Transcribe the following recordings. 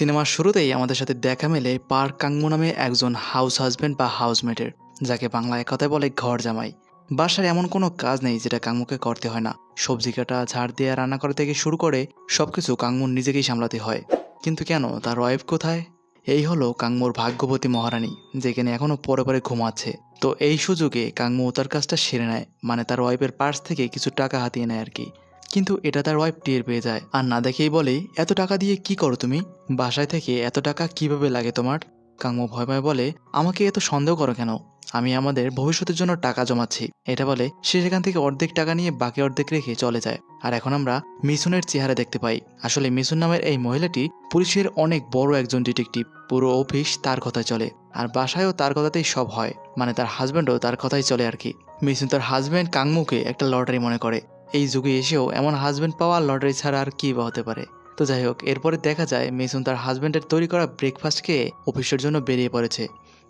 সিনেমার শুরুতেই আমাদের সাথে দেখা মেলে পার্ক কাংমু নামে একজন হাউস হাজবেন্ড বা হাউসমেটের যাকে বাংলায় কথায় বলে ঘর জামাই। বাসার এমন কোনো কাজ নেই যেটা কাংমুকে করতে হয় না। সবজি কাটা, ঝাড় দিয়ে, রান্না করা থেকে শুরু করে সবকিছু কাংমুর নিজেকেই সামলাতে হয়। কিন্তু কেন, তার ওয়াইফ কোথায়? এই হলো কাংমুর ভাগ্যবতী মহারানী যেখানে এখনও পরে পরে ঘুমাচ্ছে। তো এই সুযোগে কাংমু তার কাজটা সেরে নেয় মানে তার ওয়াইফের পার্স থেকে কিছু টাকা হাতিয়ে নেয় আর কি। কিন্তু এটা তার ওয়াইফ টের পেয়ে যায়। আর না দেখেই বলে, এত টাকা দিয়ে কি করো তুমি? বাসায় থেকে এত টাকা কীভাবে লাগে তোমার? কাংমু ভয় ভয় বলে, আমাকে এত সন্দেহ করো কেন? আমি আমাদের ভবিষ্যতের জন্য টাকা জমাচ্ছি। এটা বলে, সে সেখান থেকে অর্ধেক টাকা নিয়ে বাকি অর্ধেক রেখে চলে যায়। আর এখন আমরা মিশুনের চেহারা দেখতে পাই। আসলে মিশুন নামের এই মহিলাটি পুলিশের অনেক বড় একজন ডিটেকটিভ পুরো অফিস তার কথায় চলে। আর বাসায়ও তার কথাতেই সব হয়। মানে তার হাজব্যান্ডও তার কথাই চলে আর কি। মিশুন তার হাজব্যান্ড কাংমুকে একটা লটারি মনে করে। এই যুগে এসেও এমন হাজব্যান্ড পাওয়া লটারি ছাড়া আর কি বা হতে পারে? তো যাই হোক, এরপরে দেখা যায় মিসুন তার হাজব্যান্ডের তৈরি করা ব্রেকফাস্ট খেয়ে অফিসের জন্য বেরিয়ে পড়েছে।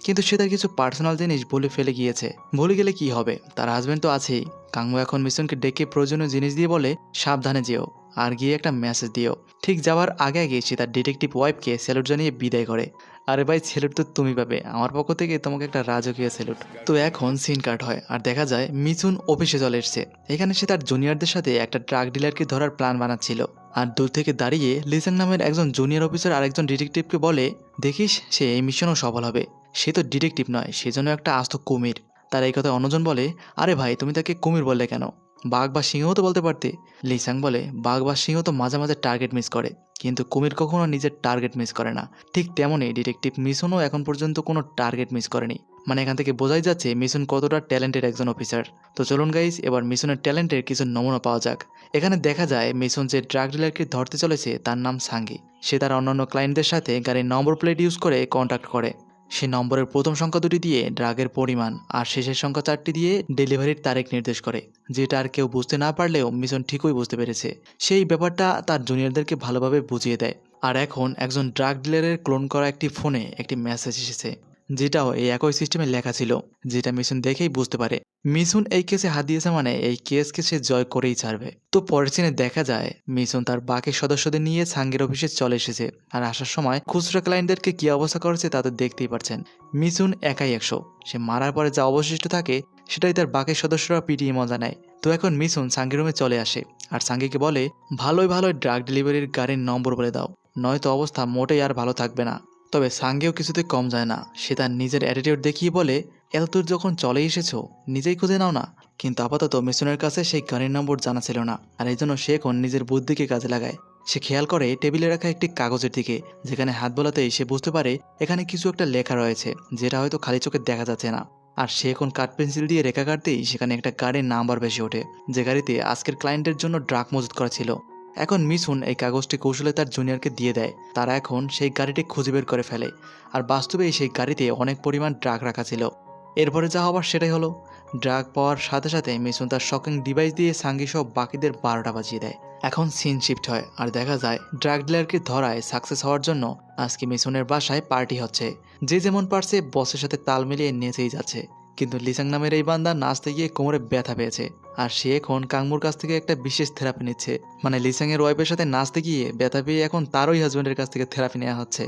কিন্তু সে তার কিছু পার্সোনাল জিনিস বলে ফেলে গিয়েছে। ভুলে গেলে কি হবে? তার হাজব্যান্ড তো আছেই। কাঙ্গু এখন মিসুনকে ডেকে প্রয়োজনীয় জিনিস দিয়ে বলে, সাবধানে যেও। আর গিয়ে একটা মেসেজ দিও ঠিক যাওয়ার আগে আগে সে তার ডিটেকটিভ ওয়াইফকে স্যালুট জানিয়ে বিদায় করে। আরে ভাই স্যালুট তো তুমি পাবে। আমার পক্ষ থেকে তোমাকে একটা রাজকীয় স্যালুট তো এখন সিন কাট হয়, আর দেখা যায় মিচুন অফিসে চলে এসছে। এখানে সে তার জুনিয়রদের সাথে একটা ড্রাগ ডিলারকে ধরার প্ল্যান বানাচ্ছিল। আর দূর থেকে দাঁড়িয়ে লিসাং নামের একজন জুনিয়র অফিসার আর একজন ডিটেকটিভকে বলে, দেখিস, সে এই মিশনও সফল হবে। সে তো ডিটেকটিভ নয় সেজন্য একটা আস্ত কুমির। তার এই কথা অন্যজন বলে, আরে ভাই, তুমি তাকে কুমির বললে কেন? বাঘ বা সিংহও তো বলতে পারতে। লিসাং বলে, বাঘ বা সিংহ তো মাঝে মাঝে টার্গেট মিস করে। কিন্তু কুমির কখনো নিজের টার্গেট মিস করে না। ঠিক তেমনই ডিটেকটিভ মিশনও এখন পর্যন্ত কোনো টার্গেট মিস করেনি। মানে এখান থেকে বোঝাই যাচ্ছে মিশন কতটা ট্যালেন্টেড একজন অফিসার তো চলুন গাইজ এবার মিশনের ট্যালেন্টের কিছু নমুনা পাওয়া যাক। এখানে দেখা যায় মিশন যে ড্রাগ ডিলারকে ধরতে চলেছে তার নাম সাঙ্গি। সে তার অন্যান্য ক্লায়েন্টদের সাথে গাড়ির নম্বর প্লেট ইউজ করে কন্ট্যাক্ট করে। সে নম্বরের প্রথম সংখ্যা দুটি দিয়ে ড্রাগের পরিমাণ আর শেষের সংখ্যা চারটি দিয়ে ডেলিভারির তারিখ নির্দেশ করে, যেটা আর কেউ বুঝতে না পারলেও মিশন ঠিকই বুঝতে পেরেছে। সেই ব্যাপারটা তার জুনিয়রদেরকে ভালোভাবে বুঝিয়ে দেয়। আর এখন একজন ড্রাগ ডিলারের ক্লোন করা একটি ফোনে একটি মেসেজ এসেছে। যেটাও এই একই সিস্টেমে লেখা ছিল, যেটা মিশন দেখেই বুঝতে পারে। মিশন এই কেসে হাত দিয়েছে মানে এই কেসকে সে জয় করেই ছাড়বে। তো পরের সিনে দেখা যায়, মিশন তার বাকি সদস্যদের নিয়ে সাঙ্গের অফিসে চলে এসেছে আর আসার সময় খুচরা ক্লায়েন্টদেরকে কি অবস্থা করেছে তাদের দেখতেই পারছেন। মিশন একাই একশো, সে মারার পরে যা অবশিষ্ট থাকে, সেটাই তার বাকি সদস্যরা পিটিয়ে মজা নেয়। তো এখন মিশন সাঙ্গের রুমে চলে আসে আর সাঙ্গিকে বলে ভালোই ভালোই ড্রাগ ডেলিভারির গাড়ির নম্বর বলে দাও, নয়তো অবস্থা মোটেই আর ভালো থাকবে না। তবে সাঙ্গেও কিছুতে কম যায় না। সে তার নিজের অ্যাটিটিউড দেখিয়ে বলে, এত দূর যখন চলে এসেছ, নিজেই খুঁজে নাও না। কিন্তু আপাতত মিশনের কাছে সেই গাড়ির নম্বর জানা ছিল না। আর এই জন্য সে এখন নিজের বুদ্ধিকে কাজে লাগায়। সে খেয়াল করে টেবিলে রাখা একটি কাগজের দিকে, যেখানে হাত বোলাতেই সে বুঝতে পারে এখানে কিছু একটা লেখা রয়েছে, যেটা হয়তো খালি চোখে দেখা যাচ্ছে না। আর সে এখন কাঠ পেন্সিল দিয়ে রেখা কাটতেই সেখানে একটা গাড়ির নাম্বার বেশি ওঠে, যে গাড়িতে আজকের ক্লায়েন্টের জন্য ড্রাগ মজুত করা ছিল। এখন মিসুন এই কাগজটি কৌশলে তার জুনিয়রকে দিয়ে দেয়। তারা এখন সেই গাড়িটি খুঁজে বের করে ফেলে। আর বাস্তবেই সেই গাড়িতে অনেক পরিমাণ ড্রাগ রাখা ছিল। এরপরে যা হবার সেটাই হলো, ড্রাগ পাওয়ার সাথে সাথে মিসুন তার শকিং ডিভাইস দিয়ে সাঙ্গি সব বাকিদের বারোটা বাজিয়ে দেয়। এখন সিন শিফট হয়, আর দেখা যায় ড্রাগ ডিলারকে ধরায় সাকসেস হওয়ার জন্য আজকে মিসুনের বাসায় পার্টি হচ্ছে। যে যেমন পারছে, বসের সাথে তাল মিলিয়ে নেচেই যাচ্ছে। কিন্তু লিসাং নামের এই বান্দা নাচতে গিয়ে কোমরে ব্যথা পেয়েছে, আর সে এখন কাংমুর কাছ থেকে একটা বিশেষ থেরাপি নিচ্ছে। মানে লিসাং এর ওয়াইফের সাথে নাচতে গিয়ে ব্যথা পেয়ে এখন তারই হাজব্যান্ডের কাছ থেকে থেরাপি নেওয়া হচ্ছে।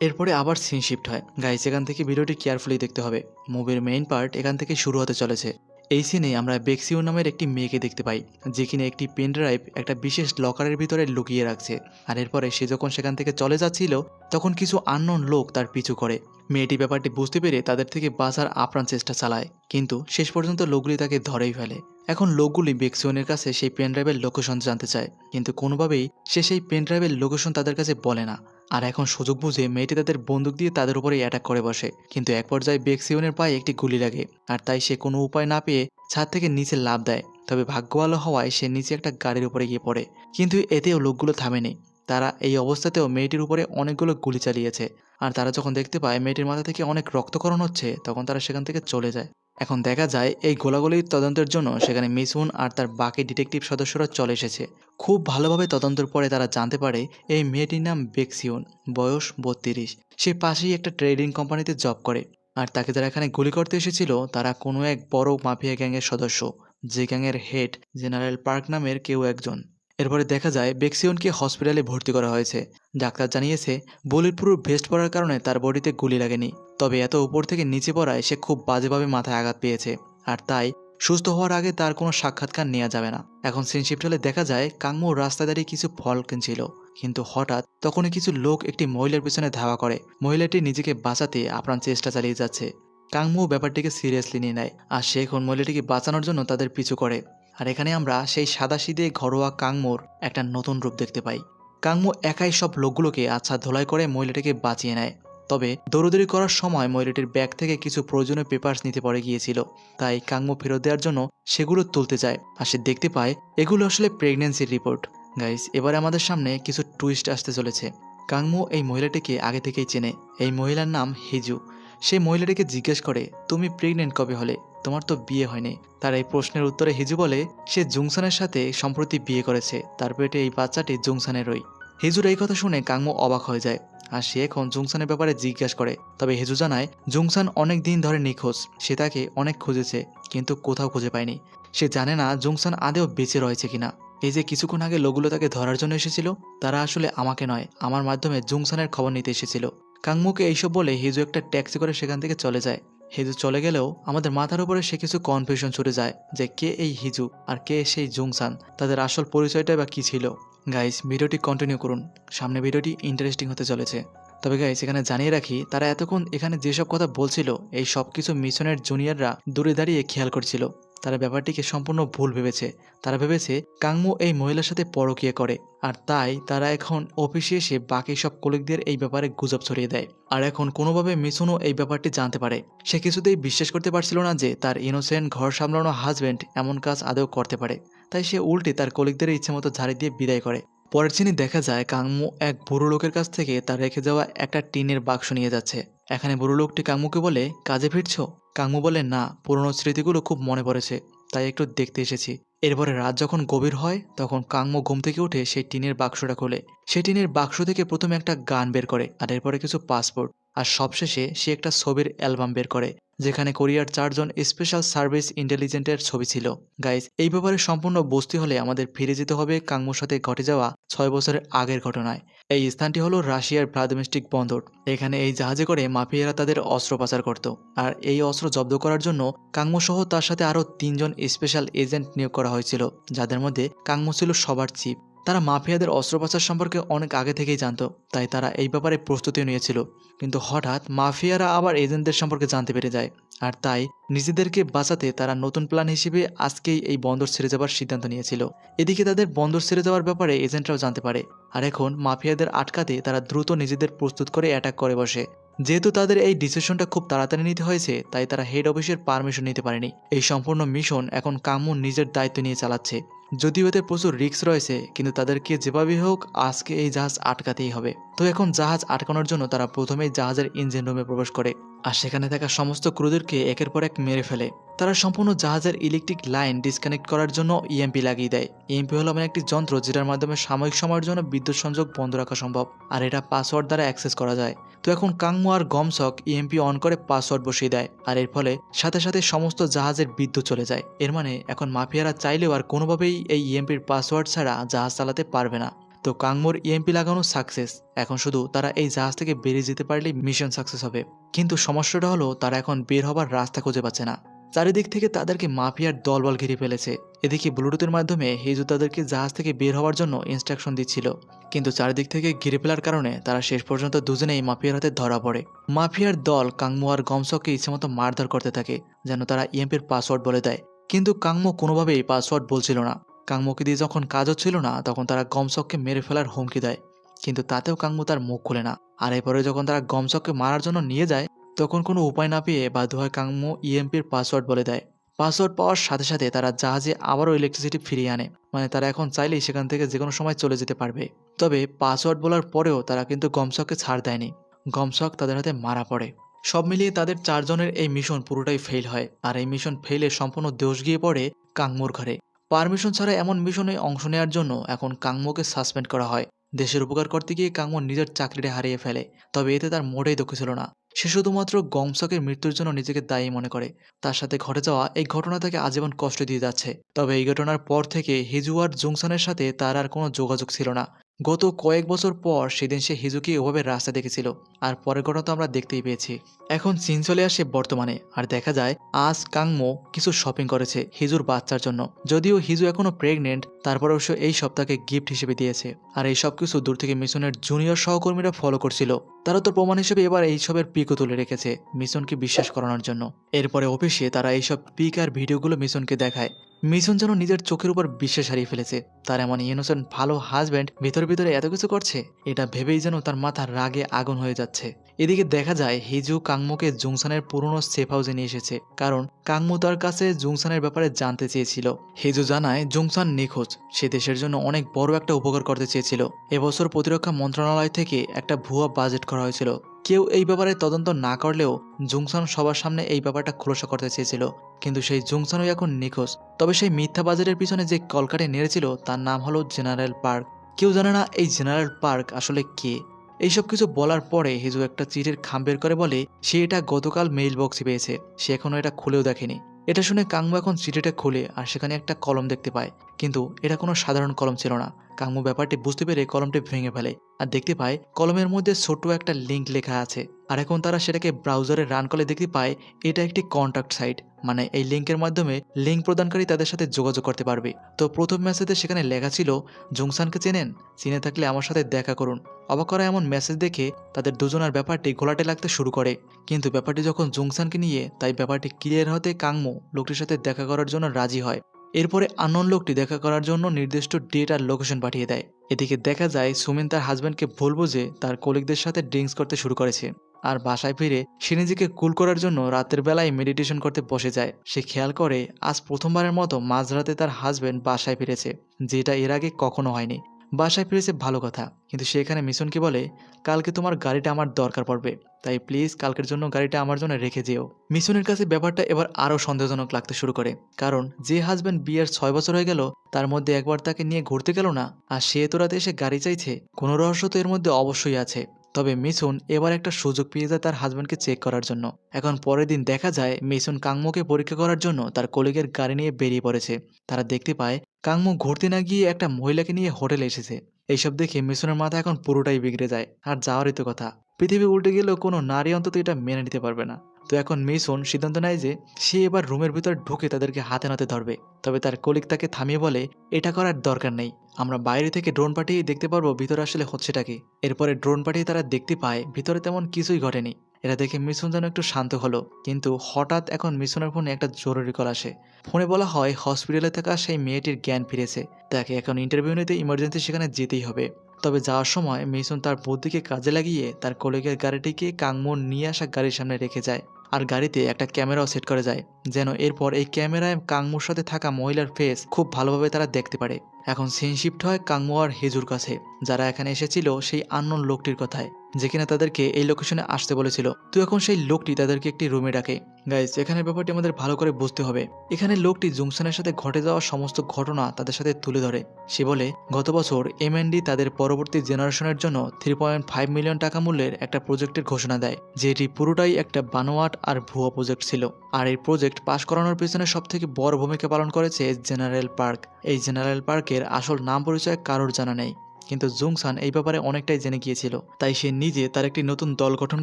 এরপরে আবার সিন শিফট হয়। গাইস, এখান থেকে ভিডিওটি কেয়ারফুলি দেখতে হবে। মুভির মেইন পার্ট এখান থেকে শুরু হতে চলেছে। এই সিনে আমরা বেক্সিও নামের একটি মেয়েকে দেখতে পাই, যে কিনা একটি পেন ড্রাইভ একটা বিশেষ লকারের ভিতরে লুকিয়ে রাখছে। আর এরপরে সে যখন সেখান থেকে চলে যাচ্ছিল, তখন কিছু আননোন লোক তার পিছু করে। মেয়েটি ব্যাপারটি বুঝতে পেরে তাদের থেকে বাঁচার আপ্রাণ চেষ্টা চালায়, কিন্তু শেষ পর্যন্ত লোকগুলি তাকে ধরেই ফেলে। এখন লোকগুলি বেক্সিওনের কাছে সেই পেন ড্রাইভের লোকেশন জানতে চায়, কিন্তু কোনোভাবেই সে সেই পেন ড্রাইভের লোকেশন তাদের কাছে বলে না। আর এখন সুযোগ বুঝে মেয়েটি তাদের বন্দুক দিয়ে তাদের উপরেই অ্যাটাক করে বসে। কিন্তু এক পর্যায়ে বেক্সিওনের পায়ে একটি গুলি লাগে, আর তাই সে কোনো উপায় না পেয়ে ছাদ থেকে নিচে লাভ দেয়। তবে ভাগ্য ভালো হওয়ায় সে নিচে একটা গাড়ির উপরে গিয়ে পড়ে। কিন্তু এতেও লোকগুলো থামেনি। তারা এই অবস্থাতেও মেয়েটির উপরে অনেকগুলো গুলি চালিয়েছে। আর তারা যখন দেখতে পায় মেয়েটির মাথা থেকে অনেক রক্তকরণ হচ্ছে, তখন তারা সেখান থেকে চলে যায়। এখন দেখা যায় এই গোলাগুলির তদন্তের জন্য সেখানে মিসুন আর তার বাকি ডিটেকটিভ সদস্যরা চলে এসেছে। খুব ভালোভাবে তদন্তের পরে তারা জানতে পারে এই মেয়েটির নাম বেক্সিউন, বয়স বত্রিশ। সে পাশেই একটা ট্রেডিং কোম্পানিতে জব করে। আর তাকে যারা এখানে গুলি করতে এসেছিল, তারা কোনো এক বড় মাফিয়া গ্যাংয়ের সদস্য, যে গ্যাংয়ের হেড জেনারেল পার্ক নামের কেউ একজন। এরপরে দেখা যায় বেক্সিয়নকে হসপিটালে ভর্তি করা হয়েছে। ডাক্তার জানিয়েছে বুলেট প্রুফ ভেস্ট পড়ার কারণে তার বডিতে গুলি লাগেনি, তবে এত উপর থেকে নিচে পড়ায় সে খুব বাজেভাবে মাথায় আঘাত পেয়েছে। আর তাই, সুস্থ হওয়ার আগে তার কোনো সাক্ষাৎকার নেওয়া যাবে না। এখন সিনশিফট হলে দেখা যায় কাংমু রাস্তায় দাঁড়িয়ে কিছু ফল কিনছিল। কিন্তু হঠাৎ তখনই কিছু লোক একটি মহিলার পিছনে ধাওয়া করে। মহিলাটি নিজেকে বাঁচাতে আপ্রাণ চেষ্টা চালিয়ে যাচ্ছে। কাংমু ব্যাপারটিকে সিরিয়াসলি নিয়ে নেয়, আর সে এখন মহিলাটিকে বাঁচানোর জন্য তাদের পিছু করে। আর এখানে আমরা সেই সাদা সাদাসিদে ঘরোয়া কাংমোর একটা নতুন রূপ দেখতে পাই। কাংমো একাই সব লোকগুলোকে আচ্ছা ধোলাই করে মহিলাটিকে বাঁচিয়ে নেয়। তবে দৌড়দৌড়ি করার সময় মহিলাটির ব্যাগ থেকে কিছু প্রয়োজনীয় পেপার্স নিতে পড়ে গিয়েছিল। তাই কাংমো ফেরত দেওয়ার জন্য সেগুলো তুলতে যায় আর সে দেখতে পায় এগুলো আসলে প্রেগনেন্সির রিপোর্ট গাইস এবারে আমাদের সামনে কিছু টুইস্ট আসতে চলেছে। কাংমো এই মহিলাটিকে আগে থেকেই চেনে। এই মহিলার নাম হিজু। সেই মহিলাটিকে জিজ্ঞেস করে, তুমি প্রেগনেন্ট কবে হলে? তোমার তো বিয়ে হয়নি। তার এই প্রশ্নের উত্তরে হিজু বলে, সে জুংসানের সাথে সম্প্রতি বিয়ে করেছে। তার পেটে এই বাচ্চাটি জুংসানেরই। হিজুর এই কথা শুনে কাংমু অবাক হয়ে যায়। আর সে এখন জুংসানের ব্যাপারে জিজ্ঞাসা করে। তবে হেজু জানায়, জুংসান অনেক দিন ধরে নিখোঁজ। সে তাকে অনেক খুঁজেছে, কিন্তু কোথাও খুঁজে পায়নি। সে জানে না জুংসান আদেও বেঁচে রয়েছে কিনা। এই যে কিছুক্ষণ আগে লোকগুলো তাকে ধরার জন্য এসেছিল, তারা আসলে আমাকে নয়, আমার মাধ্যমে জুংসানের খবর নিতে এসেছিল। কাংমুকে এইসব বলে হিজু একটা ট্যাক্সি করে সেখান থেকে চলে যায়। হিজু চলে গেলেও আমাদের মাথার উপরে সে কিছু কনফিউশন ছুটে যায় যে কে এই হিজু আর কে সেই জুংসান, তাদের আসল পরিচয়টা বা কী ছিল। গাইস ভিডিওটি কন্টিনিউ করুন। সামনে ভিডিওটি ইন্টারেস্টিং হতে চলেছে। তবে গাইস এখানে জানিয়ে রাখি, তারা এতক্ষণ এখানে যেসব কথা বলছিল, এই সব কিছু মিশনের জুনিয়ররা দূরে দাঁড়িয়ে খেয়াল করছিল। তারা ব্যাপারটিকে সম্পূর্ণ ভুল ভেবেছে। তারা ভেবেছে কাংমু এই মহিলার সাথে পরকিয়ে করে, আর তাই তারা এখন অফিসে এসে বাকি সব কলিকদের এই ব্যাপারে গুজব ছড়িয়ে দেয়। আর এখন কোনোভাবে মিসুনও এই ব্যাপারটি জানতে পারে। সে কিছুতেই বিশ্বাস করতে পারছিল না যে তার ইনোসেন্ট ঘর সামলানো হাজব্যান্ড এমন কাজ আদৌ করতে পারে। তাই সে উল্টে তার কলিকদের ইচ্ছে মতো ঝাড়ি দিয়ে বিদায় করে। পরের চিনি দেখা যায় কাংমু এক বুড়ো লোকের কাছ থেকে তার রেখে যাওয়া একটা টিনের বাক্স নিয়ে যাচ্ছে। এখানে বুড়ো লোকটি কাংমুকে বলে, কাজে ফিরছো? কাংমু বলে, না, পুরনো স্মৃতিগুলো খুব মনে পড়েছে, তাই একটু দেখতে এসেছি। এরপরে রাত যখন গভীর হয়, তখন কাংমু ঘুম থেকে উঠে সেই টিনের বাক্সটা খোলে। সেই টিনের বাক্স থেকে প্রথমে একটা গান বের করে, আর এরপরে কিছু পাসপোর্ট। আর সবশেষে সে একটা ছবির অ্যালবাম বের করে। যেখানে কোরিয়ার চারজন স্পেশাল সার্ভিস ইন্টেলিজেন্টের ছবি ছিল। গাইজ এই ব্যাপারে সম্পূর্ণ বস্তি হলে আমাদের ফিরে যেতে হবে কাংমুর সাথে ঘটে যাওয়া ছয় বছরের আগের ঘটনায়। এই স্থানটি হলো রাশিয়ার ভ্লাদিমিস্টিক বন্দর। এখানে এই জাহাজে করে মাফিয়ারা তাদের অস্ত্র পাচার করত। আর এই অস্ত্র জব্দ করার জন্য কাংমু সহ তার সাথে আরও তিনজন স্পেশাল এজেন্ট নিয়োগ করা হয়েছিল, যাদের মধ্যে কাংমু ছিল সবার চিপ তারা মাফিয়াদের অস্ত্রোপচার সম্পর্কে অনেক আগে থেকেই জানত, তাই তারা এই ব্যাপারে প্রস্তুতি নিয়েছিল। কিন্তু হঠাৎ মাফিয়ারা আবার এজেন্টদের সম্পর্কে জানতে পেরে যায়, আর তাই নিজেদেরকে বাঁচাতে তারা নতুন প্ল্যান হিসেবে আজকেই এই বন্দর ছেড়ে যাবার সিদ্ধান্ত নিয়েছিল। এদিকে তাদের বন্দর ছেড়ে যাওয়ার ব্যাপারে এজেন্টরাও জানতে পারে, আর এখন মাফিয়াদের আটকাতে তারা দ্রুত নিজেদের প্রস্তুত করে অ্যাটাক করে বসে। যেহেতু তাদের এই ডিসিশনটা খুব তাড়াতাড়ি নিতে হয়েছে, তাই তারা হেড অফিসের পারমিশন নিতে পারেনি। এই সম্পূর্ণ মিশন এখন কামু নিজের দায়িত্ব নিয়ে চালাচ্ছে। যদিও এতে প্রচুর রিক্স রয়েছে, কিন্তু তাদেরকে যেভাবেই হোক আজকে এই জাহাজ আটকাতেই হবে। তো এখন জাহাজ আটকানোর জন্য তারা প্রথমেই জাহাজের ইঞ্জিন রুমে প্রবেশ করে। আর সেখানে থাকা সমস্ত ক্রুদেরকে একের পর এক মেরে ফেলে। তারা সম্পূর্ণ জাহাজের ইলেকট্রিক লাইন ডিসকানেক্ট করার জন্য ইএমপি লাগিয়ে দেয়। ইএমপি হলো এমন একটি যন্ত্র যেটার মাধ্যমে সাময়িক সময়ের জন্য বিদ্যুৎ সংযোগ বন্ধ রাখা সম্ভব, আর এটা পাসওয়ার্ড দ্বারা অ্যাক্সেস করা যায়। তো এখন কাংমু আর গমসক ইএমপি অন করে পাসওয়ার্ড বসিয়ে দেয়, আর এর ফলে সাথে সাথে সমস্ত জাহাজের বিদ্যুৎ চলে যায়। এর মানে এখন মাফিয়ারা চাইলেও আর কোনোভাবেই এই ইএমপির পাসওয়ার্ড ছাড়া জাহাজ চালাতে পারবে না। তো কাংমোর ইএমপি লাগানো সাকসেস। এখন শুধু তারা এই জাহাজ থেকে বেরিয়ে যেতে পারলেই মিশন সাকসেস হবে। কিন্তু সমস্যাটা হলো, তারা এখন বের হবার রাস্তা খুঁজে পাচ্ছে না। চারিদিক থেকে তাদেরকে মাফিয়ার দলবল ঘিরে ফেলেছে। এদিকে ব্লুটুথের মাধ্যমে হেজু তাদেরকে জাহাজ থেকে বের হওয়ার জন্য ইনস্ট্রাকশন দিচ্ছিল। কিন্তু চারিদিক থেকে ঘিরে ফেলার কারণে তারা শেষ পর্যন্ত দুজনেই মাফিয়ার হাতে ধরা পড়ে। মাফিয়ার দল কাংমু আর গমসককে ইচ্ছেমতো মারধর করতে থাকে, যেন তারা ইএমপির পাসওয়ার্ড বলে দেয়। কিন্তু কাংমো কোনোভাবেই পাসওয়ার্ড বলছিল না। কাংমুকে দিয়ে যখন কাজ হচ্ছিল না, তখন তারা গমসককে মেরে ফেলার হুমকি দেয়। কিন্তু তাতেও কাংমু তার মুখ খুলে না। আর এরপরে যখন তারা গমসককে মারার জন্য নিয়ে যায়, তখন কোনো উপায় না পেয়ে বাধ্য কাংমু ইএমপির পাসওয়ার্ড বলে দেয়। পাসওয়ার্ড পাওয়ার সাথে সাথে তারা জাহাজে আবারও ইলেকট্রিসিটি ফিরিয়ে আনে। মানে তারা এখন চাইলেই সেখান থেকে যে কোনো সময় চলে যেতে পারবে। তবে পাসওয়ার্ড বলার পরেও তারা কিন্তু গমসককে ছাড় দেয়নি। গমসক তাদের হাতে মারা পড়ে। সব মিলিয়ে তাদের চারজনের এই মিশন পুরোটাই ফেল হয়। আর এই মিশন ফেলে সম্পূর্ণ দোষ গিয়ে পড়ে কাংমুর ঘরে। পারমিশন ছাড়া এমন মিশনে অংশ নেওয়ার জন্য এখন কাংমোকে সাসপেন্ড করা হয়। দেশের উপকার করতে গিয়ে কাংমো নিজের চাকরিটা হারিয়ে ফেলে, তবে এতে তার মোটেই দুঃখ ছিল না। সে শুধুমাত্র গমসকের মৃত্যুর জন্য নিজেকে দায়ী মনে করে। তার সাথে ঘটে যাওয়া এই ঘটনা তাকে আজীবন কষ্ট দিয়ে যাচ্ছে। তবে এই ঘটনার পর থেকে হিজুয়ার জুংসানের সাথে তার আর কোনো যোগাযোগ ছিল না। গত কয়েক বছর পর সেদিন সে হিজুকে ওভাবে রাস্তা দেখেছিল, আর পরের ঘটনা তো আমরা দেখতেই পেয়েছি। এখন চীন চলে আসে বর্তমানে, আর দেখা যায় আজ কাংমো কিছু শপিং করেছে হিজুর বাচ্চার জন্য। যদিও হিজু এখনও প্রেগনেন্ট তারপর অবশ্য এই সপ্তাহকে গিফট হিসেবে দিয়েছে। আর এই সব কিছু দূর থেকে মিশনের জুনিয়র সহকর্মীরা ফলো করছিল। তারা তো প্রমাণ হিসেবে এবার এইসবের পিকও তুলে রেখেছে মিশনকে বিশ্বাস করানোর জন্য। এরপরে অফিসে তারা এইসব পিক আর ভিডিওগুলো মিশনকে দেখায়। মিশন যেন নিজের চোখের উপর বিশ্বাস হারিয়ে ফেলেছে। তার এমন ইনোসেন্ট ভালো হাজব্যান্ড ভিতরে ভিতরে এত কিছু করছে? এটা ভেবেই যেন তার মাথা রাগে আগুন হয়ে যাচ্ছে। এদিকে দেখা যায় হিজু কাংমোকে জুংসানের পুরনো সেফ হাউসে নিয়ে এসেছে। কারণ কাংমো তার কাছে জুংসানের ব্যাপারে জানতে চেয়েছিল। হিজু জানায়, জুংসান নিখোঁজ। সে দেশের জন্য অনেক বড় একটা উপকার করতে চেয়েছিল। এবছর প্রতিরক্ষা মন্ত্রণালয় থেকে একটা ভুয়া বাজেট করা হয়েছিল। কেউ এই ব্যাপারে তদন্ত না করলেও জুংসান সবার সামনে এই ব্যাপারটা খোলসা করতে চেয়েছিল। কিন্তু সেই জুংসানই এখন নিখোঁজ। তবে সেই মিথ্যা বাজারের পিছনে যে কলকাটে নেড়েছিল, তার নাম হলো জেনারেল পার্ক। কেউ জানে না এই জেনারেল পার্ক আসলে কে? এইসব কিছু বলার পরে হিজু একটা চিঠির খাম বের করে বলে, সে এটা গতকাল মেইল বক্সে পেয়েছে। সে এখনও এটা খুলেও দেখেনি। এটা শুনে কাঙ্গু এখন চিঠিটা খুলে আর সেখানে একটা কলম দেখতে পায়। কিন্তু এটা কোনো সাধারণ কলম ছিল না। কাঙ্গু ব্যাপারটি বুঝতে পেরে কলমটি ভেঙে ফেলে আর দেখতে পায়, কলমের মধ্যে ছোট্ট একটা লিঙ্ক লেখা আছে। আর এখন তারা সেটাকে ব্রাউজারে রান করলে দেখতে পায়, এটা একটি কন্ট্যাক্ট সাইট মানে এই লিঙ্কের মাধ্যমে লিঙ্ক প্রদানকারী তাদের সাথে যোগাযোগ করতে পারবে। তো প্রথম মেসেজে সেখানে লেখা ছিল, জংসানকে চেনেন? চিনে থাকলে আমার সাথে দেখা করুন। অবাক করা এমন মেসেজ দেখে তাদের দুজনের ব্যাপারটি ঘোলাটে লাগতে শুরু করে। কিন্তু ব্যাপারটি যখন জংসানকে নিয়ে, তাই ব্যাপারটি ক্লিয়ার হতে কাংমো লোকটির সাথে দেখা করার জন্য রাজি হয়। এরপরে আনন লোকটি দেখা করার জন্য নির্দিষ্ট ডেট আর লোকেশন পাঠিয়ে দেয়। এদিকে দেখা যায়, সুমিন তার হাজব্যান্ডকে ভুল যে তার কলিগদের সাথে ড্রিঙ্কস করতে শুরু করেছে। আর বাসায় ফিরে, সে নিজেকে কুল করার জন্য রাতের বেলায় মেডিটেশন করতে বসে যায়। সে খেয়াল করে, আজ প্রথমবারের মতো মাঝরাতে তার হাজব্যান্ড বাসায় ফিরেছে, যেটা এর আগে কখনো হয়নি। বাসায় ফিরেছে ভালো কথা, কিন্তু সেখানে মিশনকে বলে, কালকে তোমার গাড়িটা আমার দরকার পড়বে, তাই প্লিজ কালকের জন্য গাড়িটা আমার জন্য রেখে যেও। মিশনের কাছে ব্যাপারটা এবার আরও সন্দেহজনক লাগতে শুরু করে, কারণ যে হাজব্যান্ড বিয়ের ছয় বছর হয়ে গেল, তার মধ্যে একবার তাকে নিয়ে ঘুরতে গেল না, আর সে তো রাতে এসে গাড়ি চাইছে, কোনো রহস্য তো এর মধ্যে অবশ্যই আছে। তবে মিছুন এবার একটা সুযোগ পেয়ে যায় তার হাজব্যান্ডকে চেক করার জন্য। এখন পরের দিন দেখা যায় মিছুন কাংমোকে পরীক্ষা করার জন্য তার কলিগের গাড়ি নিয়ে বেরিয়ে পড়েছে। তারা দেখতে পায় কাংমো ঘুরতে না গিয়ে একটা মহিলাকে নিয়ে হোটেলে এসেছে। এইসব দেখে মিশনের মাথা এখন পুরোটাই বিগড়ে যায়। আর যাওয়ারই তো কথা। পৃথিবী উল্টে গেলেও কোনো নারী অন্তত এটা মেনে নিতে পারবে না। তো এখন মিশন সিদ্ধান্ত নেয় যে সে এবার রুমের ভিতর ঢুকে তাদেরকে হাতে নাতে ধরবে। তবে তার কলিগ তাকে থামিয়ে বলে, এটা করার দরকার নেই। আমরা বাইরে থেকে ড্রোন পাঠিয়ে দেখতে পারব ভিতরে আসলে হচ্ছেটা কি। এরপরে ড্রোন পাঠিয়ে তারা দেখতে পায়, ভিতরে তেমন কিছুই ঘটেনি। এটা দেখে মিশন যেন একটু শান্ত হলো। কিন্তু হঠাৎ এখন মিশনের ফোনে একটা জরুরি কল আসে। ফোনে বলা হয়, হসপিটালে থাকা সেই মেয়েটির জ্ঞান ফিরেছে। তাকে এখন ইন্টারভিউ নিতে ইমার্জেন্সি সেখানে যেতেই হবে। তবে যাওয়ার সময় মিশন তার বুদ্ধিকে কাজে লাগিয়ে তার কলিগের গাড়িটিকে কাংমোর নিয়ে আসা গাড়ির সামনে রেখে যায়। আর গাড়িতে একটা ক্যামেরাও সেট করা যায়, যেন এরপর এই ক্যামেরায় কাংমোর সাথে থাকা মহিলার ফেস খুব ভালোভাবে তারা দেখতে পারে। এখন সিন শিফট হয় কাংমো আর হেজুর কাছে, যারা এখানে এসেছিল সেই আননোন লোকটির কথায় যেখানে তাদেরকে এই লোকেশনে আসতে বলেছিল। তো এখন সেই লোকটি তাদেরকে একটি রুমে ডাকে। গাইজ এখানে ব্যাপারটি আমাদের ভালো করে বুঝতে হবে। এখানে লোকটি জংশনের সাথে ঘটে যাওয়া সমস্ত ঘটনা তাদের সাথে তুলে ধরে। সে বলে, গত বছর এমএনডি তাদের পরবর্তী জেনারেশনের জন্য থ্রি পয়েন্ট ফাইভ মিলিয়ন টাকা মূল্যের একটা প্রজেক্টের ঘোষণা দেয়, যেটি পুরোটাই একটা বানোয়াট আর ভুয়া প্রজেক্ট ছিল। আর এই প্রজেক্ট পাশ করানোর পিছনে সব থেকে বড় ভূমিকা পালন করেছে জেনারেল পার্ক এই জেনারেল পার্কের আসল নাম পরিচয় কারোর জানা নেই। কিন্তু জুংসান এই ব্যাপারে অনেকটাই জেনে গিয়েছিল। তাই সে নিজে তার একটি নতুন দল গঠন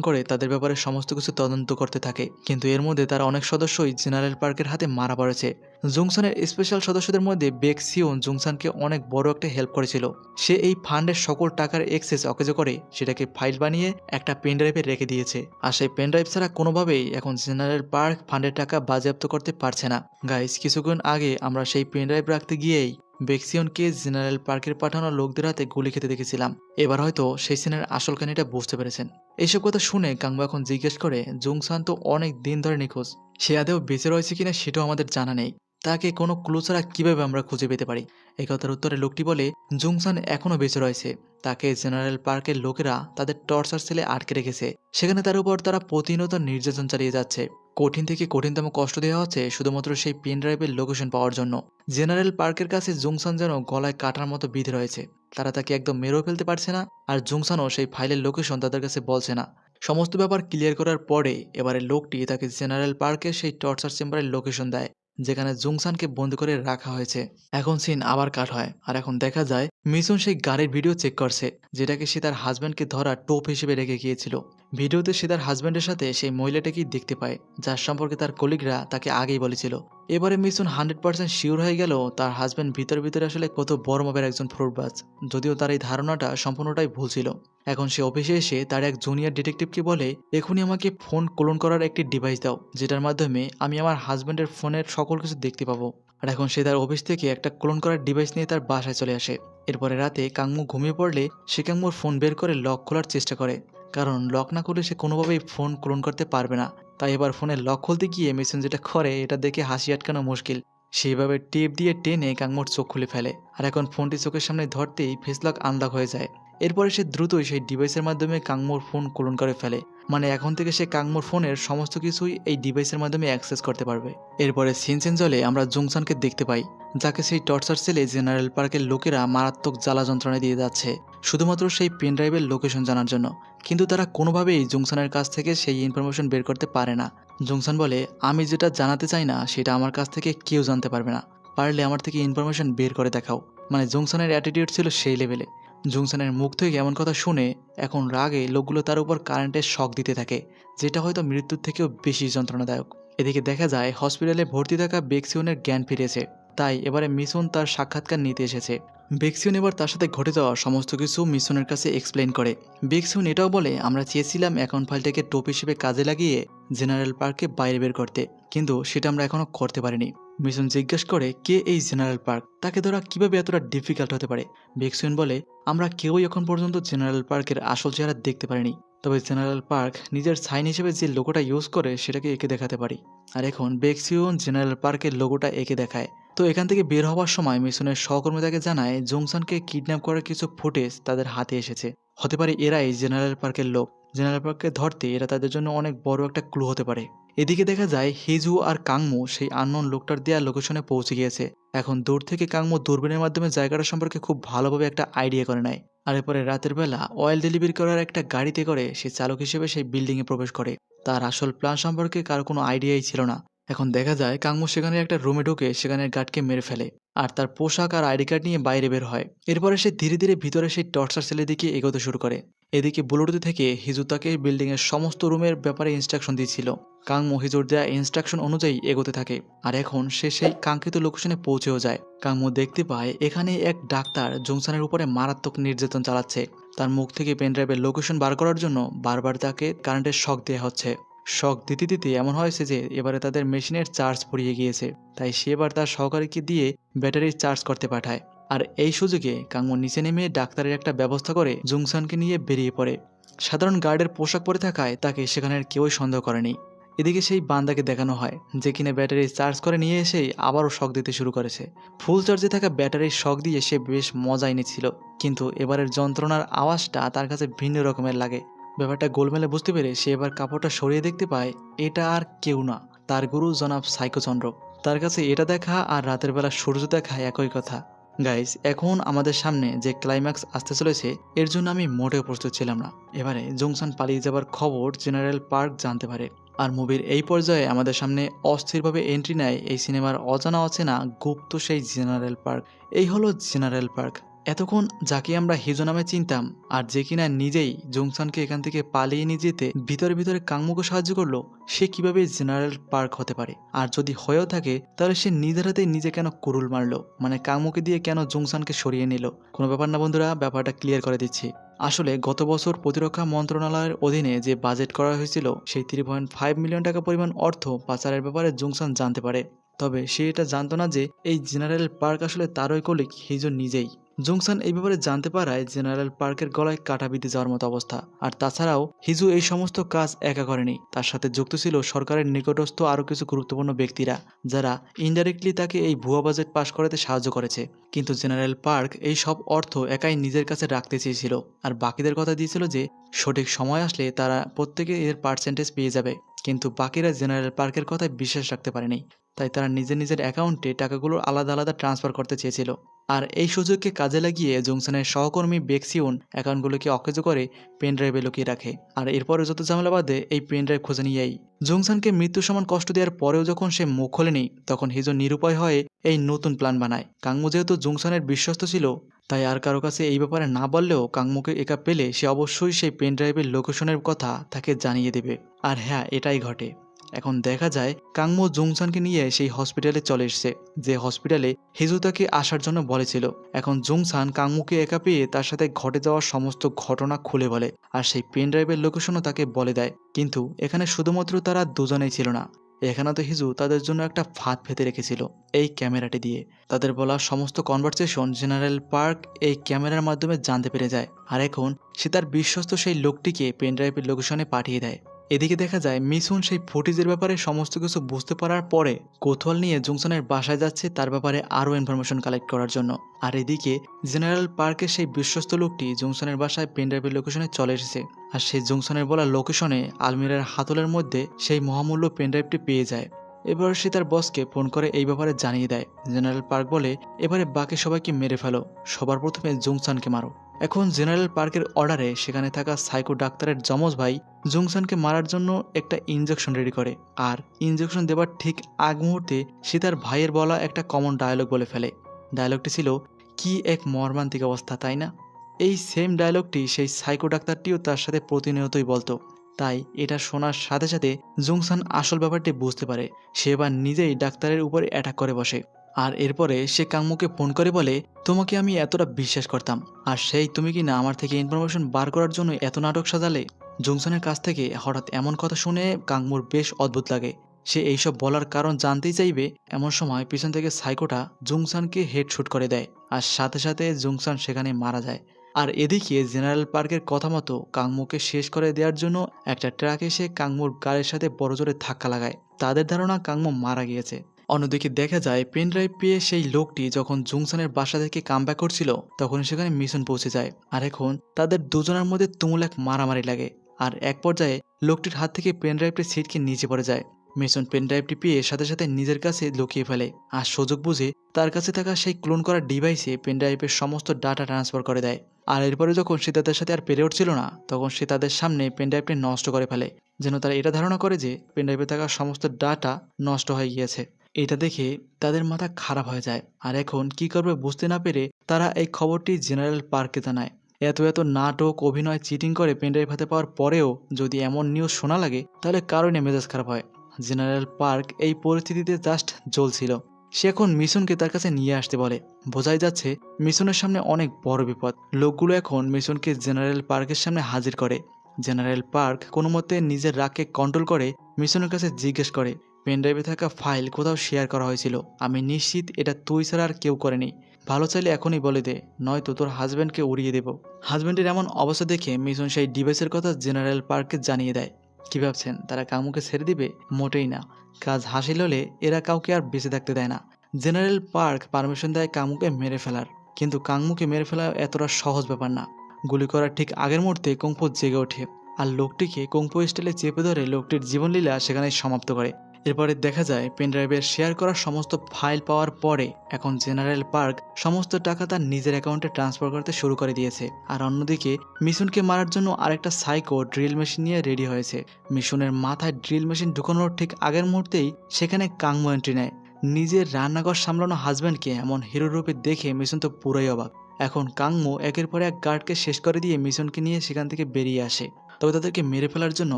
করে তাদের ব্যাপারে সমস্ত কিছু তদন্ত করতে থাকে। কিন্তু এর মধ্যে তার অনেক সদস্যই জেনারেল পার্কের হাতে মারা পড়েছে। জুংসানের স্পেশাল সদস্যদের মধ্যে বেক সিওন জুংসানকে অনেক বড় একটা হেল্প করেছিল। সে এই ফান্ডের সকল টাকার এক্সেস অকেজ করে সেটাকে ফাইল বানিয়ে একটা পেনড্রাইভে রেখে দিয়েছে। আর সেই পেনড্রাইভ ছাড়া কোনোভাবেই এখন জেনারেল পার্ক ফান্ডের টাকা বাজেয়াপ্ত করতে পারছে না। গাইস কিছুক্ষণ আগে আমরা সেই পেনড্রাইভ রাখতে গিয়েই বেক্সিয়নকে জেনারেল পার্কের পাঠানো লোকদের হাতে গুলি খেতে দেখেছিলাম। এবার হয়তো সেই সিনের আসল কাহিনীটা বুঝতে পেরেছেন। এইসব কথা শুনে কাংবা এখন জিজ্ঞেস করে, জুংসান তো অনেক দিন ধরে নিখোঁজ। সে আদেও বেঁচে রয়েছে কিনা সেটাও আমাদের জানা নেই। তাকে কোনো ক্লু ছাড়া কীভাবে আমরা খুঁজে পেতে পারি? এই কথার উত্তরে লোকটি বলে, জুংসান এখনও বেঁচে রয়েছে। তাকে জেনারেল পার্কের লোকেরা তাদের টর্চার সেলে আটকে রেখেছে। সেখানে তার উপর তারা প্রতিনিয়ত নির্যাতন চালিয়ে যাচ্ছে। কঠিন থেকে কঠিনতম কষ্ট দেওয়া হচ্ছে শুধুমাত্র সেই পেন ড্রাইভের লোকেশন পাওয়ার জন্য। জেনারেল পার্কের কাছে জুংসান যেন গলায় কাটার মতো বিধে রয়েছে। তারা তাকে একদম মেরেও ফেলতে পারছে না আর জুংসানও সেই ফাইলের লোকেশন তাদের কাছে বলছে না। সমস্ত ব্যাপার ক্লিয়ার করার পরে এবারে লোকটি তাকে জেনারেল পার্কের সেই টর্চার চেম্বারের লোকেশন দেয়, যেখানে জুংসানকে বন্দি করে রাখা হয়েছে। এখন সিন আবার কাট হয়। আর এখন দেখা যায় মিসুন সেই গাড়ির ভিডিও চেক করছে, যেটাকে সে তার হাজব্যান্ডকে ধরা টোপ হিসেবে রেখে গিয়েছিল। ভিডিওতে সে তার হাজব্যান্ডের সাথে সেই মহিলাটাকেই দেখতে পায়, যার সম্পর্কে তার কলিগরা তাকে আগেই বলেছিল। এবারে মিসুন হান্ড্রেড পার্সেন্ট শিওর হয়ে গেল তার হাজব্যান্ড ভিতরে ভিতরে আসলে কত বড় মাপের একজন ফ্রুটবাজ যদিও তার এই ধারণাটা সম্পূর্ণটাই ভুল ছিল। এখন সে অফিসে এসে তার এক জুনিয়র ডিটেকটিভকে বলে, এখনই আমাকে ফোন ক্লোন করার একটি ডিভাইস দাও, যেটার মাধ্যমে আমি আমার হাজব্যান্ডের ফোনের সকল কিছু দেখতে পাবো। আর এখন সে তার অফিস থেকে একটা ক্লোন করার ডিভাইস নিয়ে তার বাসায় চলে আসে। এরপরে রাতে কাংমু ঘুমিয়ে পড়লে সে কাংমুর ফোন বের করে লক খোলার চেষ্টা করে। কারণ লক না করলে সে কোনোভাবেই ফোন ক্লোন করতে পারবে না। তাই এবার ফোনের লক খুলতে গিয়ে মেশিন যেটা করে, এটা দেখে হাসি আটকানো মুশকিল। সেইভাবে টেপ দিয়ে টেনে কাংমোর চোখ খুলে ফেলে। আর এখন ফোনটি চোখের সামনে ধরতেই ফেসলক আনলক হয়ে যায়। এরপরে সে দ্রুতই সেই ডিভাইসের মাধ্যমে কাংমোর ফোন ক্লোন করে ফেলে। মানে এখন থেকে সে কাংমোর ফোনের সমস্ত কিছুই এই ডিভাইসের মাধ্যমে অ্যাক্সেস করতে পারবে। এরপরে সিনসেন জলে আমরা জুংসানকে দেখতে পাই, যাকে সেই টর্চার সেলে জেনারেল পার্কের লোকেরা মারাত্মক জ্বালা যন্ত্রণা দিয়ে যাচ্ছে। শুধুমাত্র সেই পেন ড্রাইভের লোকেশন জানার জন্য। কিন্তু তারা কোনোভাবেই জুংসানের কাছ থেকে সেই ইনফরমেশন বের করতে পারে না। জুংসান বলে, আমি যেটা জানাতে চাই না, সেটা আমার কাছ থেকে কেউ জানতে পারবে না। পারলে আমার থেকে ইনফরমেশন বের করে দেখাও। মানে জুংসানের অ্যাটিটিউড ছিল সেই লেভেলে জুংসানের মুখ থেকে এমন কথা শুনে এখন রাগে লোকগুলো তার উপর কারেন্টের শক দিতে থাকে, যেটা হয়তো মৃত্যুর থেকেও বেশি যন্ত্রণাদায়ক। এদিকে দেখা যায় হসপিটালে ভর্তি থাকা বেক্সিউনের জ্ঞান ফিরেছে, তাই এবারে মিসুন তার সাক্ষাৎকার নিতে এসেছে। বেক্সিউন এবার তার সাথে ঘটে যাওয়া সমস্ত কিছু মিশনের কাছে এক্সপ্লেন করে। বেক্সিউন এটাও বলে, আমরা চেয়েছিলাম অ্যাকাউন্ট ফাইলটাকে টোপ হিসেবে কাজে লাগিয়ে জেনারেল পার্কে বাইরে বের করতে, কিন্তু সেটা আমরা এখনও করতে পারিনি। মিশন জিজ্ঞেস করে, কে এই জেনারেল পার্ক তাকে ধরা কীভাবে এতটা ডিফিকাল্ট হতে পারে? বেক্সিউন বলে, আমরা কেউই এখন পর্যন্ত জেনারেল পার্কের আসল চেহারা দেখতে পারিনি। তবে জেনারেল পার্ক নিজের সাইন হিসেবে যে লোগোটা ইউজ করে, সেটাকে এঁকে দেখাতে পারি। আর এখন বেক্সিউন জেনারেল পার্কের লোগোটা এঁকে দেখায়। তো এখান থেকে বের হওয়ার সময় মিশনের সহকর্মী তাকে জানায়, জংসনকে কিডন্যাপ করার কিছু ফুটেজ তাদের হাতে এসেছে। হতে পারে এরাই জেনারেল পার্কের লোক। জেনারেল পার্ককে ধরতে এরা তাদের জন্য অনেক বড় একটা ক্লু হতে পারে। এদিকে দেখা যায়, হিজু আর কাংমু সেই আননোন লোকটার দেওয়া লোকেশনে পৌঁছে গিয়েছে। এখন দূর থেকে কাংমু দূরবীনের মাধ্যমে জায়গাটা সম্পর্কে খুব ভালোভাবে একটা আইডিয়া করে নেয়। আর এরপরে রাতের বেলা অয়েল ডেলিভারি করার একটা গাড়িতে করে সে চালক হিসেবে সেই বিল্ডিংয়ে প্রবেশ করে। তার আসল প্ল্যান সম্পর্কে কারও কোনো আইডিয়াই ছিল না। এখন দেখা যায় কাংমু সেখানে একটা রুমে ঢুকে সেখানের গার্ডকে মেরে ফেলে আর তার পোশাক আর আইডি কার্ড নিয়ে বাইরে বের হয়। এরপরে সে ধীরে ধীরে ভিতরে সেই টর্চার সেলের দিকে এগোতে শুরু করে। এদিকে বুলুটু থেকে হিজু তাকে বিল্ডিংয়ের সমস্ত রুমের ব্যাপারে ইনস্ট্রাকশন দিয়েছিল কাংমু হিজুর দেয়া ইনস্ট্রাকশন অনুযায়ী এগোতে থাকে আর এখন সে সেই কাঙ্ক্ষিত লোকেশনে পৌঁছেও যায়। কাংমু দেখতে পায় এখানে এক ডাক্তার জংসানের উপরে মারাত্মক নির্যাতন চালাচ্ছে। তার মুখ থেকে পেনড্রাইভের লোকেশন বার করার জন্য বারবার তাকে কারেন্টের শক দেওয়া হচ্ছে। শক দিতে দিতে এমন হয়েছে যে এবারে তাদের মেশিনের চার্জ পড়িয়ে গিয়েছে। তাই সে এবার তার সহকারীকে দিয়ে ব্যাটারির চার্জ করতে পাঠায়। আর এই সুযোগে কাঙ্গু নিচে নেমে ডাক্তারের একটা ব্যবস্থা করে জুংসানকে নিয়ে বেরিয়ে পড়ে। সাধারণ গার্ডের পোশাক পরে থাকায় তাকে সেখানের কেউই সন্দেহ করেনি। এদিকে সেই বান্দাকে দেখানো হয়, যে কিনা ব্যাটারি চার্জ করে নিয়ে এসেই আবারও শক দিতে শুরু করেছে। ফুল চার্জে থাকা ব্যাটারির শক দিয়ে সে বেশ মজা এনেছিল, কিন্তু এবারের যন্ত্রণার আওয়াজটা তার কাছে ভিন্ন রকমের লাগে। ব্যাপারটা গোলমেলে বুঝতে পেরে সে এবার কাপড়টা সরিয়ে দেখতে পায়, এটা আর কেউ না, তার গুরু জনাব সাইকোচন্দ্র তার কাছে এটা দেখা আর রাতের বেলা সূর্য দেখা একই কথা। গাইস, এখন আমাদের সামনে যে ক্লাইম্যাক্স আসতে চলেছে, এর জন্য আমি মোটেও প্রস্তুত ছিলাম না। এবারে জংশন পালিয়ে যাবার খবর জেনারেল পার্ক জানতে পারে। আর মুভির এই পর্যায়ে আমাদের সামনে অস্থিরভাবে এন্ট্রি নেয় এই সিনেমার অজানা অচেনা গুপ্ত সেই জেনারেল পার্ক। এই হলো জেনারেল পার্ক। এতক্ষণ যাকে আমরা হিজো নামে চিনতাম আর যে কিনা নিজেই জংসানকে এখান থেকে পালিয়ে নিয়ে যেতে ভিতরে ভিতরে কাংমুকে সাহায্য করল, সে কীভাবে জেনারেল পার্ক হতে পারে? আর যদি হয়েও থাকে, তাহলে সে নিজের হাতে নিজে কেন কুরুল মারলো? মানে কাংমুকে দিয়ে কেন জংসানকে সরিয়ে নিল? কোনো ব্যাপার না বন্ধুরা, ব্যাপারটা ক্লিয়ার করে দিচ্ছি। আসলে গত বছর প্রতিরক্ষা মন্ত্রণালয়ের অধীনে যে বাজেট করা হয়েছিল, সেই থ্রি পয়েন্ট ফাইভ মিলিয়ন টাকা পরিমাণ অর্থ পাচারের ব্যাপারে জংসান জানতে পারে। তবে সে এটা জানতো না যে, এই জেনারেল পার্ক আসলে তারই কলিক হিজো নিজেই। জংসান এই ব্যাপারে জানতে পারায় জেনারেল পার্কের গলায় কাটা বিঁধে যাওয়ার মতো অবস্থা। আর তাছাড়াও, হিজু এই সমস্ত কাজ একা করেনি। তার সাথে যুক্ত ছিল সরকারের নিকটস্থ আরও কিছু গুরুত্বপূর্ণ ব্যক্তিরা, যারা ইনডাইরেক্টলি তাকে এই ভুয়া বাজেট পাশ করাতে সাহায্য করেছে। কিন্তু জেনারেল পার্ক এই সব অর্থ একাই নিজের কাছে রাখতে চেয়েছিল। আর বাকিদের কথা দিয়েছিল যে, সঠিক সময় আসলে তারা প্রত্যেকে এর পার্সেন্টেজ পেয়ে যাবে। কিন্তু বাকিরা জেনারেল পার্কের কথায় বিশ্বাস রাখতে পারেনি। তাই তারা নিজের নিজের অ্যাকাউন্টে টাকাগুলো আলাদা আলাদা ট্রান্সফার করতে চেয়েছিল। আর এই সুযোগকে কাজে লাগিয়ে জংশনের সহকর্মী বেক্সিউন অ্যাকাউন্টগুলোকে অকেজ করে পেন ড্রাইভে লুকিয়ে রাখে। আর এরপরে যত ঝামেলা বাদে এই পেন ড্রাইভ খুঁজে নিয়েই। জংশনকে মৃত্যু সমান কষ্ট দেওয়ার পরেও যখন সে মুখ খোলেনি, তখন হিজো নিরুপায় হয়ে এই নতুন প্ল্যান বানায়। কাঙ্গু যেহেতু জংশনের বিশ্বস্ত ছিল, তাই আর কারও কাছে এই ব্যাপারে না বললেও কাঙ্গুকে একা পেলে সে অবশ্যই সেই পেন ড্রাইভের লোকেশনের কথা তাকে জানিয়ে দেবে। আর হ্যাঁ এটাই ঘটে। এখন দেখা যায় কাংমো জুংসানকে নিয়ে সেই হসপিটালে চলে এসছে, যে হসপিটালে হিজু তাকে আসার জন্য বলেছিল। এখন জুংসান কাংমুকে একা পেয়ে তার সাথে ঘটে যাওয়া সমস্ত ঘটনা খুলে বলে আর সেই পেন ড্রাইভের লোকেশনও তাকে বলে দেয়। কিন্তু এখানে শুধুমাত্র তারা দুজনেই ছিল না। এখানে তো হিজু তাদের জন্য একটা ফাঁদ ফেতে রেখেছিল এই ক্যামেরাটি দিয়ে। তাদের বলা সমস্ত কনভারসেশন জেনারেল পার্ক এই ক্যামেরার মাধ্যমে জানতে পেরে যায়। আর এখন সে তার বিশ্বস্ত সেই লোকটিকে পেনড্রাইভের লোকেশনে পাঠিয়ে দেয়। এদিকে দেখা যায়, মিসুন সেই ফুটেজের ব্যাপারে সমস্ত কিছু বুঝতে পারার পরে কৌতূহল নিয়ে জংশনের বাসায় যাচ্ছে তার ব্যাপারে আরও ইনফরমেশন কালেক্ট করার জন্য। আর এদিকে জেনারেল পার্কের সেই বিশ্বস্ত লোকটি জংশনের বাসায় পেনড্রাইভের লোকেশনে চলে এসেছে। আর সেই জংশনের বলা লোকেশনে আলমিরার হাতলের মধ্যে সেই মহামূল্য পেনড্রাইভটি পেয়ে যায়। এবার সে তার বসকে ফোন করে এই ব্যাপারে জানিয়ে দেয়। জেনারেল পার্ক বলে, এবারে বাকি সবাইকে মেরে ফেলো। সবার প্রথমে জংসানকে মারো। এখন জেনারেল পার্কের অর্ডারে সেখানে থাকা সাইকো ডাক্তারের যমজ ভাই জংসানকে মারার জন্য একটা ইঞ্জেকশন রেডি করে, আর ইঞ্জেকশন দেবার ঠিক আগ মুহূর্তে সে তার ভাইয়ের বলা একটা কমন ডায়লগ বলে ফেলে। ডায়লগটি ছিল, কি এক মর্মান্তিক অবস্থা, তাই না? এই সেম ডায়লগটি সেই সাইকো ডাক্তারটিও তার সাথে প্রতিনিয়তই বলতো। তাই এটা শোনার সাথে সাথে জংসান আসল ব্যাপারটি বুঝতে পারে। সে এবার নিজেই ডাক্তারের উপরে অ্যাটাক করে বসে। আর এরপরে সে কাঙ্মুকে ফোন করে বলে, তোমাকে আমি এতটা বিশ্বাস করতাম। আর সেই তুমি কি না আমার থেকে ইনফরমেশন বার করার জন্য এত নাটক সাজালে? জংসনের কাছ থেকে হঠাৎ এমন কথা শুনে কাঙ্মুর বেশ অদ্ভুত লাগে। সে এইসব বলার কারণ জানতেই চাইবে, এমন সময় পিছন থেকে সাইকোটা জুংসানকে হেডশুট করে দেয় আর সাথে সাথে জুংসান সেখানে মারা যায়। আর এদিকে জেনারেল পার্কের কথা মতো কাংমুকে শেষ করে দেওয়ার জন্য একটা ট্রাক এসে কাংমুর গাড়ির সাথে বড় জোরে ধাক্কা লাগায়। তাদের ধারণা কাংমু মারা গিয়েছে। অন্যদিকে দেখা যায় পেন ড্রাইভ পেয়ে সেই লোকটি যখন জুংসানের বাসা থেকে কামব্যাক করছিল, তখন সেখানে মিশন পৌঁছে যায়। আর এখন তাদের দুজনের মধ্যে তুমুল এক মারামারি লাগে। আর এক পর্যায়ে লোকটির হাত থেকে পেন ড্রাইভটি ছিটকে নিচে পড়ে যায়। মিশন পেন ড্রাইভটি পেয়ে সাথে সাথে নিজের কাছে লুকিয়ে ফেলে। আর সুযোগ বুঝে তার কাছে থাকা সেই ক্লোন করা ডিভাইসে পেন ড্রাইভের সমস্ত ডাটা ট্রান্সফার করে দেয়। আর এরপরে যখন সে তাদের সাথে আর পেরে উঠছিল না, তখন সে তাদের সামনে পেন ড্রাইভটি নষ্ট করে ফেলে। যেন তারা এটা ধারণা করে যে পেন ড্রাইভে থাকা সমস্ত ডাটা নষ্ট হয়ে গিয়েছে। এটা দেখে তাদের মাথা খারাপ হয়ে যায়। আর এখন কি করবে বুঝতে না পেরে তারা এই খবরটি জেনারেল পার্কে জানায়। এত এত নাটক, অভিনয়, চিটিং করে পেনড্রাইভ হাতে পাওয়ার পরেও যদি এমন নিউজ শোনা লাগে, তাহলে কারণে মেজাজ খারাপ হয়। জেনারেল পার্ক এই পরিস্থিতিতে জাস্ট জ্বলছিল। সে এখন মিশনকে তার কাছে নিয়ে আসতে বলে। বোঝাই যাচ্ছে মিশনের সামনে অনেক বড় বিপদ। লোকগুলো এখন মিশনকে জেনারেল পার্কের সামনে হাজির করে। জেনারেল পার্ক কোনো মতে নিজের রাগকে কন্ট্রোল করে মিশনের কাছে জিজ্ঞেস করে। পেনড্রাইভে থাকা ফাইল কোথাও শেয়ার করা হয়েছিল। আমি নিশ্চিত এটা তুই ছাড়া আর কেউ করেনি। ভালো চাইলে এখনই বলে দে, নয়তো তোর হাজব্যান্ডকে উড়িয়ে দেব। হাজব্যান্ডের এমন অবস্থা দেখে মিশন সেই ডিভাইসের কথা জেনারেল পার্ককে জানিয়ে দেয়। কী ভাবছেন, তারা কামুকে ছেড়ে দিবে? মোটেই না। কাজ হাসিল হলে এরা কাউকে আর বেঁচে থাকতে দেয় না। জেনারেল পার্ক পারমিশন দেয় কামুকে মেরে ফেলার। কিন্তু কাংমুকে মেরে ফেলা এতটা সহজ ব্যাপার না। গুলি করার ঠিক আগের মুহূর্তে কুংফু জেগে ওঠে। আর লোকটিকে কুংফু স্টাইলে চেপে ধরে লোকটির জীবনলীলা সেখানে সমাপ্ত করে। এরপরে দেখা যায় পেনড্রাইভের শেয়ার করা সমস্ত ফাইল পাওয়ার পরে এখন জেনারেল পার্ক সমস্ত টাকা তার নিজের অ্যাকাউন্টে ট্রান্সফার করতে শুরু করে দিয়েছে। আর অন্যদিকে মিশনকে মারার জন্য আরেকটা সাইকো ড্রিল মেশিন নিয়ে রেডি হয়েছে। মিশনের মাথায় ড্রিল মেশিন ঢুকানোর ঠিক আগের মুহূর্তেই সেখানে কাংমো এন্ট্রি নেয়। নিজের রান্নাঘর সামলানো হাজব্যান্ডকে এমন হিরো রূপে দেখে মিশন তো পুরোই অবাক। এখন কাংমো একের পর এক গার্ডকে শেষ করে দিয়ে মিশনকে নিয়ে সেখান থেকে বেরিয়ে আসে। তবে তাদেরকে মেরে ফেলার জন্য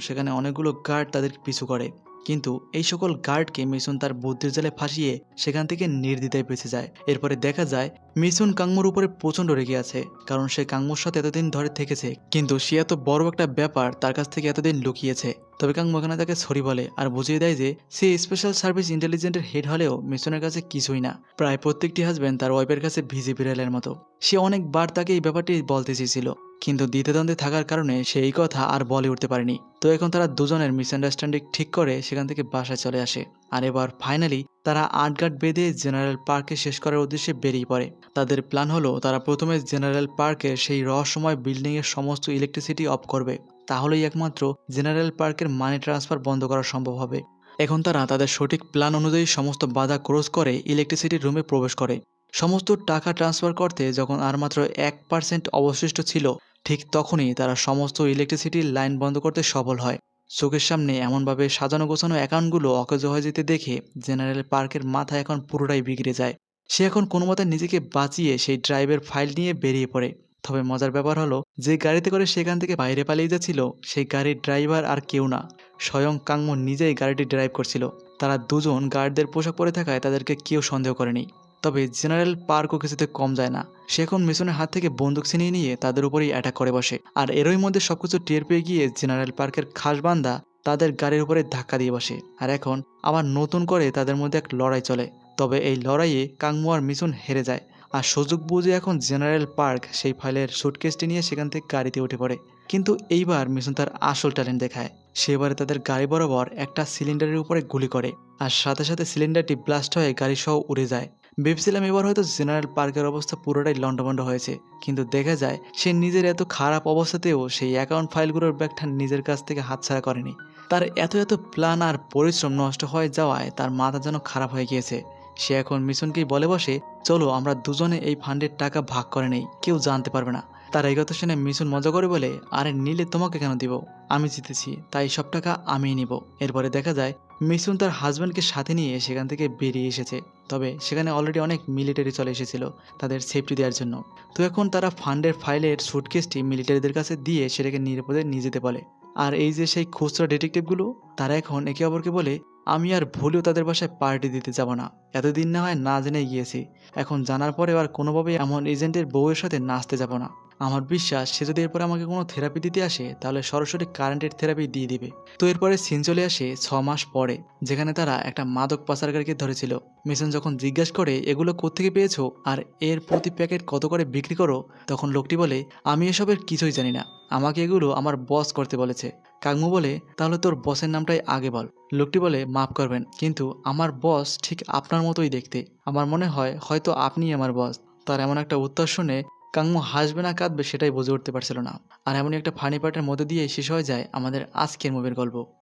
সেখানে অনেকগুলো গার্ড তাদের পিছু করে। কিন্তু এই সকল গার্ডকে মিশন তার বুদ্ধির জালে ফাঁসিয়ে সেখান থেকে নির্দ্বিধায় বেঁচে যায়। এরপরে দেখা যায় মিশন কাঙ্মুর উপরে প্রচণ্ড রেগে আছে, কারণ সে কাঙ্মুর সাথে এতদিন ধরে থেকেছে। কিন্তু সে এত বড় একটা ব্যাপার তার কাছ থেকে এতদিন লুকিয়েছে। তবে কাঙ্মু এখানে তাকে সরি বলে আর বুঝিয়ে দেয় যে, সে স্পেশাল সার্ভিস ইন্টেলিজেন্টের হেড হলেও মিশনের কাছে কিছুই না। প্রায় প্রত্যেকটি হাজব্যান্ড তার ওয়াইফের কাছে ভিজি বিড়ালের মতো। সে অনেকবার তাকে এই ব্যাপারটি বলতে চেয়েছিল, কিন্তু দ্বিতীয়দ্বন্দ্বে থাকার কারণে সে এই কথা আর বলে উঠতে পারেনি। তো এখন তারা দুজনের মিসআন্ডারস্ট্যান্ডিং ঠিক করে সেখান থেকে বাসায় চলে আসে। আর এবার ফাইনালি তারা আটগাট বেঁধে জেনারেল পার্কে শেষ করার উদ্দেশ্যে বেরিয়ে পড়ে। তাদের প্ল্যান হলো তারা প্রথমে জেনারেল পার্কের সেই রহস্যময় বিল্ডিংয়ের সমস্ত ইলেকট্রিসিটি অফ করবে। তাহলেই একমাত্র জেনারেল পার্কের মানি ট্রান্সফার বন্ধ করা সম্ভব হবে। এখন তারা তাদের সঠিক প্ল্যান অনুযায়ী সমস্ত বাধা ক্রস করে ইলেকট্রিসিটির রুমে প্রবেশ করে। সমস্ত টাকা ট্রান্সফার করতে যখন আর মাত্র এক পার্সেন্ট অবশিষ্ট ছিল, ঠিক তখনই তারা সমস্ত ইলেকট্রিসিটির লাইন বন্ধ করতে সফল হয়। চোখের সামনে এমনভাবে সাজানো গোছানো অ্যাকাউন্টগুলো অকেজ হয়ে যেতে দেখে জেনারেল পার্কের মাথা এখন পুরোটাই বিগড়ে যায়। সে এখন কোনো মতে নিজেকে বাঁচিয়ে সেই ড্রাইভের ফাইল নিয়ে বেরিয়ে পড়ে। তবে মজার ব্যাপার হলো, যে গাড়িতে করে সেখান থেকে বাইরে পালিয়ে যাচ্ছিল, সেই গাড়ির ড্রাইভার আর কেউ না। স্বয়ং কাংমো নিজেই গাড়িটি ড্রাইভ করছিল। তারা দুজন গার্ডদের পোশাক পরে থাকায় তাদেরকে কেউ সন্দেহ করেনি। তবে জেনারেল পার্কও কিছুতে কম যায় না। সে এখন মিশনের হাত থেকে বন্দুক ছিনিয়ে নিয়ে তাদের উপরেই অ্যাটাক করে বসে। আর এরই মধ্যে সবকিছু টের পেয়ে গিয়ে জেনারেল পার্কের খাসবান্দা তাদের গাড়ির উপরে ধাক্কা দিয়ে বসে। আর এখন আবার নতুন করে তাদের মধ্যে এক লড়াই চলে। তবে এই লড়াইয়ে কাংমু আর মিশন হেরে যায়। আর সুযোগ বুঝে এখন জেনারেল পার্ক সেই ফাইলের সুটকেসটি নিয়ে সেখান থেকে গাড়িতে উঠে পড়ে। কিন্তু এইবার মিশন তার আসল ট্যালেন্ট দেখায়। সেবারে তাদের গাড়ি বরাবর একটা সিলিন্ডারের উপরে গুলি করে। আর সাথে সাথে সিলিন্ডারটি ব্লাস্ট হয়ে গাড়ি সহ উড়ে যায়। ভেবেছিলাম এবার হয়তো জেনারেল পার্কের অবস্থা পুরোটাই লন্ডভন্ড হয়েছে, কিন্তু দেখা যায় সে নিজের এত খারাপ অবস্থাতেও সেই অ্যাকাউন্ট ফাইলগুলোর ব্যাগটা নিজের কাছ থেকে হাতছাড়া করেনি। তার এত এত প্ল্যান আর পরিশ্রম নষ্ট হয়ে যাওয়ায় তার মাথা যেন খারাপ হয়ে গিয়েছে। সে এখন মিশনকেই বলে বসে, চলো, আমরা দুজনে এই ফান্ডের টাকা ভাগ করে নেই, কেউ জানতে পারবে না। তার এই কথা শুনে মিশন মজা করে বলে, আরে, নিলে তোমাকে কেন দিব? আমি জিতেছি, তাই সব টাকা আমিই নিব। এরপরে দেখা যায় মিশন তার হাজব্যান্ডকে সাথে নিয়ে সেখান থেকে বেরিয়ে এসেছে। তবে সেখানে অলরেডি অনেক মিলিটারি চলে এসেছিল তাদের সেফটি দেওয়ার জন্য। তো এখন তারা ফান্ডের ফাইলের সুটকেসটি মিলিটারিদের কাছে দিয়ে সেটাকে নিরাপদে নিয়ে যেতে বলে। আর এই যে সেই খুচরা ডিটেকটিভগুলো তারা এখন একে অপরকে বলে আমি আর ভুলেও তাদের বাসায় পার্টি দিতে যাব না। এতদিন না হয় না জেনে গিয়েছি। এখন জানার পরে আর কোনোভাবেই এমন এজেন্টের বউয়ের সাথে নাচতে যাব না। আমার বিশ্বাস, সে যদি এরপরে আমাকে কোনো থেরাপি দিতে আসে, তাহলে সরাসরি কারেন্টের থেরাপি দিয়ে দিবে। তো এরপরে সিন চলে আসে ছ মাস পরে, যেখানে তারা একটা মাদক পাচারকারীকে ধরেছিল। মিশন যখন জিজ্ঞাসা করে, এগুলো কোত্থেকে পেয়েছ? আর এর প্রতি প্যাকেট কত করে বিক্রি করো? তখন লোকটি বলে, আমি এসবের কিছুই জানি না। আমাকে এগুলো আমার বস করতে বলেছে। কাকমু বলে, তাহলে তোর বসের নামটাই আগে বল। লোকটি বলে, মাফ করবেন, কিন্তু আমার বস ঠিক আপনার মতোই দেখতে। আমার মনে হয় হয়তো আপনি আমার বস তার এমন একটা উত্তর শুনে কাংমু হাসবে না, কাঁদবে, সেটাই বুঝে উঠতে পারছিল না। আর এমনই একটা ফানি পার্টের মধ্যে দিয়ে শেষ হয়ে যায় আমাদের আজকের মুভির গল্প।